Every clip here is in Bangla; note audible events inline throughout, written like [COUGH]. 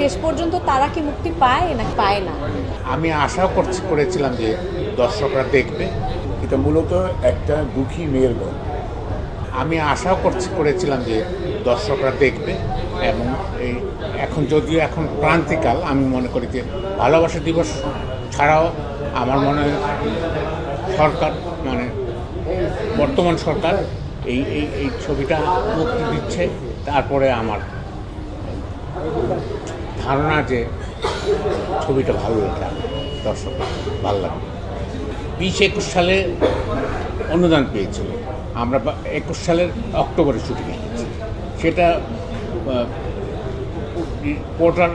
শেষ পর্যন্ত তারা কি মুক্তি পায় না পায় না? আমি আশাও করছি, করেছিলাম যে দর্শকরা দেখবে। এটা মূলত একটা দুঃখী মেয়ের গল্প। আমি আশাও করছি, করেছিলাম যে দর্শকরা দেখবে এবং এই এখন যদিও এখন ক্রান্তিকাল, আমি মনে করি যে ভালোবাসা দিবস ছাড়াও আমার মনে হয় সরকার মানে বর্তমান সরকার এই এই এই ছবিটা মুক্তি দিচ্ছে। তারপরে আমার ধারণা যে ছবিটা ভালো লাগবে দর্শক ভালো লাগবে বিশ একুশ সালে অনুদান পেয়েছিল। আমরা একুশ সালের অক্টোবরে শুটিংয়ে গেছি সেটা পোর্টাল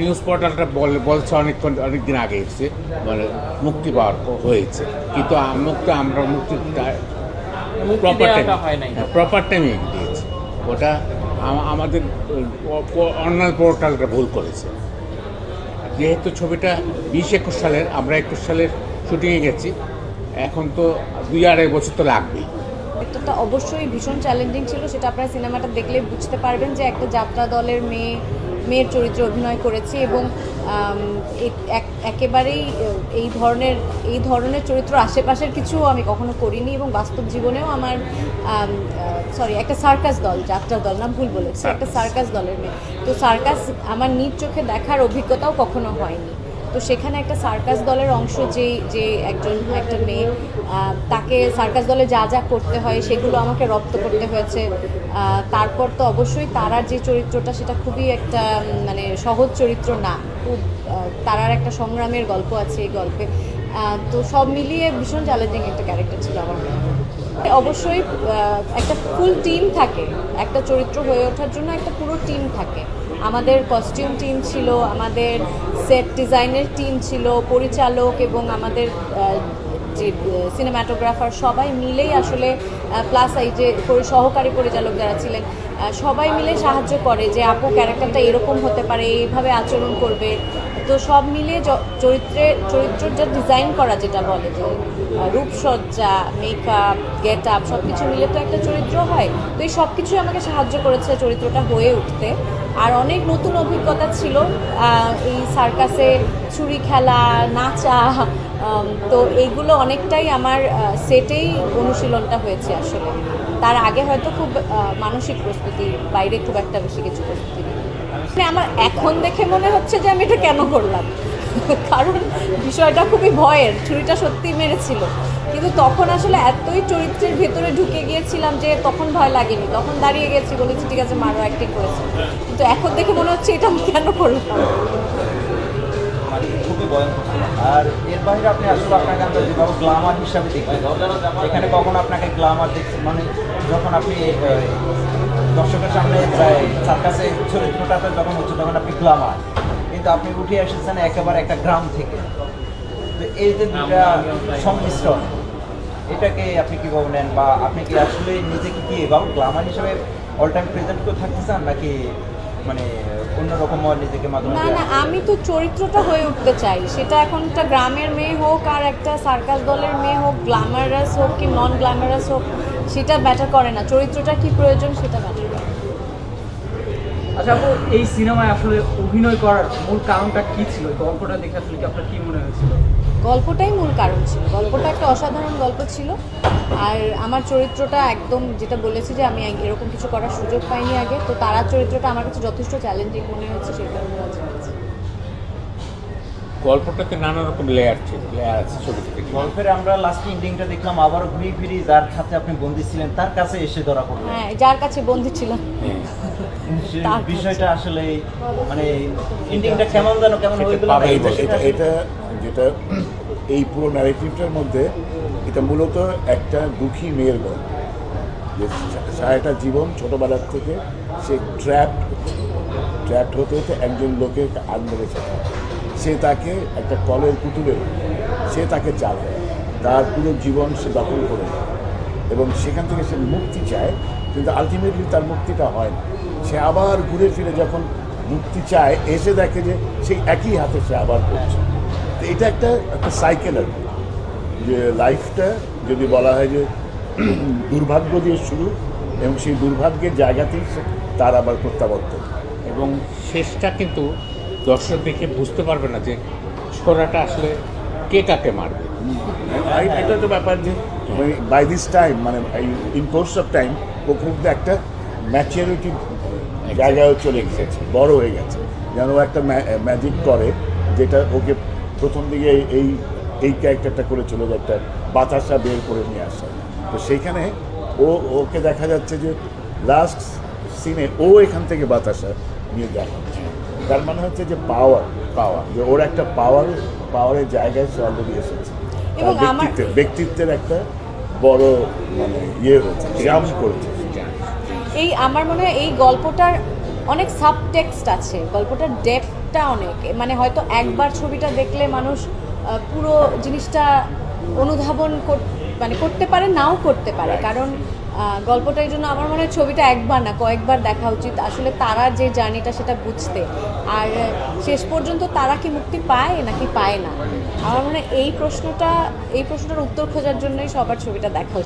নিউজ পোর্টালটা বলে বলছে অনেকক্ষণ অনেকদিন আগে এসছে মানে মুক্তি পাওয়ার হয়েছে। কিন্তু মুক্তি আমরা মুক্তি প্রপার টাইম প্রপার টাইমে দিয়েছি। ওটা আমাদের অনলাইন পোর্টালটা ভুল করেছে। যেহেতু ছবিটা বিশ একুশ সালের, আমরা একুশ সালের শুটিংয়ে গেছি। এখন তো দুই আড়াই বছর তো লাগবেই। একটা অবশ্যই ভীষণ চ্যালেঞ্জিং ছিল, সেটা আপনারা সিনেমাটা দেখলে বুঝতে পারবেন যে একটা যাত্রা দলের মেয়ে, মেয়ের চরিত্রে অভিনয় করেছি এবং একেবারেই এই ধরনের এই ধরনের চরিত্র আশেপাশের কিছু আমি কখনো করিনি এবং বাস্তব জীবনেও আমার সরি একটা সার্কাস দল যাত্রা দল না ভুল বলেছি একটা সার্কাস দলের মেয়ে। তো সার্কাস আমার নিজ চোখে দেখার অভিজ্ঞতাও কখনো হয়নি। তো সেখানে একটা সার্কাস দলের অংশ যে যে একজন, একটা মেয়ে তাকে সার্কাস দলে যা যা করতে হয় সেগুলো আমাকে রপ্ত করতে হয়েছে। তারপর তো অবশ্যই তারার যে চরিত্রটা সেটা খুবই একটা মানে সহজ চরিত্র না। খুব তারার একটা সংগ্রামের গল্প আছে এই গল্পে। তো সব মিলিয়ে ভীষণ চ্যালেঞ্জিং একটা ক্যারেক্টার ছিল আমার। অবশ্যই একটা ফুল টিম থাকে। একটা চরিত্র হয়ে ওঠার জন্য একটা পুরো টিম থাকে। আমাদের কস্টিউম টিম ছিল, আমাদের সেট ডিজাইনের টিম ছিল, পরিচালক এবং আমাদের যে সিনেমাটোগ্রাফার সবাই মিলেই আসলে প্লাস এই যে সহকারী পরিচালক যারা ছিলেন সবাই মিলে সাহায্য করে যে, আপু ক্যারেক্টারটা এরকম হতে পারে, এইভাবে আচরণ করবে। তো সব মিলিয়ে য- চরিত্রে চরিত্রের যা ডিজাইন করা যেটা বলে যে রূপসজ্জা মেকআপ গেট আপ সব কিছু মিলে তো একটা চরিত্র হয়। তো এই সব কিছুই আমাকে সাহায্য করেছে চরিত্রটা হয়ে উঠতে। আর অনেক নতুন অভিজ্ঞতা ছিল এই সার্কাসে ছুরি খেলা, নাচা তো এইগুলো অনেকটাই আমার সেটেই অনুশীলনটা হয়েছে আসলে। তার আগে হয়তো খুব মানসিক প্রস্তুতি, বাইরে খুব একটা বেশি কিছু প্রস্তুতি মানে আমার এখন দেখে মনে হচ্ছে যে আমি এটা কেন করলাম? [LAUGHS] কারণ বিষয়টা খুবই ভয়ের, ছুরিটা সত্যি মেরেছিল। কিন্তু তখন আসলে এতই চরিত্রের ভেতরে ঢুকে গিয়েছিলাম যে তখন ভয় লাগেনি। তখন দাঁড়িয়ে গেছি বলেছি ঠিক আছে মারো অ্যাক্টিং করেছে। কিন্তু এখন দেখে মনে হচ্ছে এটা আমি কেন করলাম। আর এর বাইরে আপনি আসলে আপনাকে আমরা যেভাবে গ্লামার হিসাবে দেখবেন এখানে কখন আপনাকে গ্লামার দেখছেন মানে যখন আপনি দর্শকের সামনে সার্কাসে চরিত্রটাতে যখন হচ্ছে তখন আপনি গ্লামার কিন্তু আপনি উঠে এসেছেন একেবারে একটা গ্রাম থেকে। তো এই যে দুটা সংমিশ্রণ এটাকে আপনি কীভাবে নেন বা আপনি কি আসলে নিজেকে কি এভাবে গ্লামার হিসেবে অল টাইম প্রেজেন্ট করে থাকতে চান নাকি মানে অন্যরকম নিজেকে মাধ্যমে না না আমি তো চরিত্রটা হয়ে উঠতে চাই। সেটা এখন একটা গ্রামের মেয়ে হোক আর একটা সার্কাস দলের মেয়ে হোক গ্ল্যামারাস হোক কি নন গ্ল্যামারাস হোক সেটা ব্যাটার করে না। চরিত্রটা কি প্রয়োজন সেটা ব্যাটার করে আচ্ছা আপু এই সিনেমায় আসলে অভিনয় করার মূল কারণটা কি ছিল? গল্পটা দেখে আসলে কি আপনার কি মনে হয়েছিল? গল্পটাই মূল কারণ ছিল। গল্পটা একটা অসাধারণ গল্প ছিল। আর আমার চরিত্রটা একদম যেটা বলেছি যে আমি এরকম কিছু করার সুযোগ পাইনি আগে। তো তারার চরিত্রটা আমার কাছে যথেষ্ট চ্যালেঞ্জিং মনে হচ্ছে সেই কারণে রাজি হয়েছি। গল্পটাতে নানা রকম লেয়ার ছিল লেয়ার আছে ছবিটাতে গল্পের আমরা লাস্ট এন্ডিংটা দেখলাম আবার ঘুরি ফিরি যার সাথে আপনি বন্দি ছিলেন তার কাছে এসে ধরা পড়লেন হ্যাঁ যার কাছে বন্দী ছিলাম। হ্যাঁ। তার। বিষয়টা আসলে মানে এন্ডিংটা কেমন যেন কেমন হয়ে গেল এটা এটা যেটা এই পুরো ন্যারেটিভটার মধ্যে এটা মূলত একটা দুঃখী মেয়ের গল্প। যে সারাটা জীবন ছোটবেলার থেকে সে ট্র্যাপড ট্র্যাপড হতে হতে একজন লোকের আন্দোলনে চালায় সে তাকে একটা কলের পুতুলের সে তাকে চালায় তার পুরো জীবন সে দখল করে এবং সেখান থেকে সে মুক্তি চায় কিন্তু আলটিমেটলি তার মুক্তিটা হয় না। সে আবার ঘুরে ফিরে যখন মুক্তি চায় এসে দেখে যে সেই একই হাতে সে আবার করছে। তো এটা একটা একটা সাইকেল আর। যে লাইফটা যদি বলা হয় যে [CLEARS THROAT] দুর্ভাগ্য দিয়ে শুরু এবং সেই দুর্ভাগ্যের জায়গাতেই সে তার আবার প্রত্যাবর্তন। এবং শেষটা কিন্তু দর্শক দেখে বুঝতে পারবে না যে ছোড়াটা আসলে কে কাকে মারবে। আর এটা তো ব্যাপার যে বাই দিস টাইম মানে ইন কোর্স অফ টাইম ও খুব একটা ম্যাচিউরিটি জায়গায় চলে গেছে বড় হয়ে গেছে। যেন ও একটা ম্যাজিক করে যেটা ওকে প্রথম দিকে এই এই ক্যারেক্টারটা করে চলে যায় একটা বাতাসা বের করে নিয়ে আসা। তো সেইখানে ও ওকে দেখা যাচ্ছে যে লাস্ট সিনে ও এখান থেকে বাতাসা নিয়ে দেখা হচ্ছে তার মানে হচ্ছে যে পাওয়ার পাওয়ার যে ওর একটা পাওয়ার পাওয়ারের জায়গায় সে অলরেডি এসেছে। ব্যক্তিত্বের ব্যক্তিত্বের একটা বড় মানে ইয়ে হয়েছে জাম্প করেছে। এই আমার মনে হয় এই গল্পটার অনেক সাবটেক্সট আছে গল্পটার ডেপটা অনেক। মানে হয়তো একবার ছবিটা দেখলে মানুষ পুরো জিনিসটা অনুধাবন কর- মানে করতে পারে নাও করতে পারে। কারণ গল্পটা এই জন্য আমার মনে হয় ছবিটা একবার না কয়েকবার দেখা উচিত। আসলে তারা যে জার্নিটা সেটা বুঝতে। আর শেষ পর্যন্ত তারা কি মুক্তি পায় নাকি পায় না? আমার মনে হয় এই প্রশ্নটা এই প্রশ্নটার উত্তর খোঁজার জন্যই সবার ছবিটা দেখা উচিত।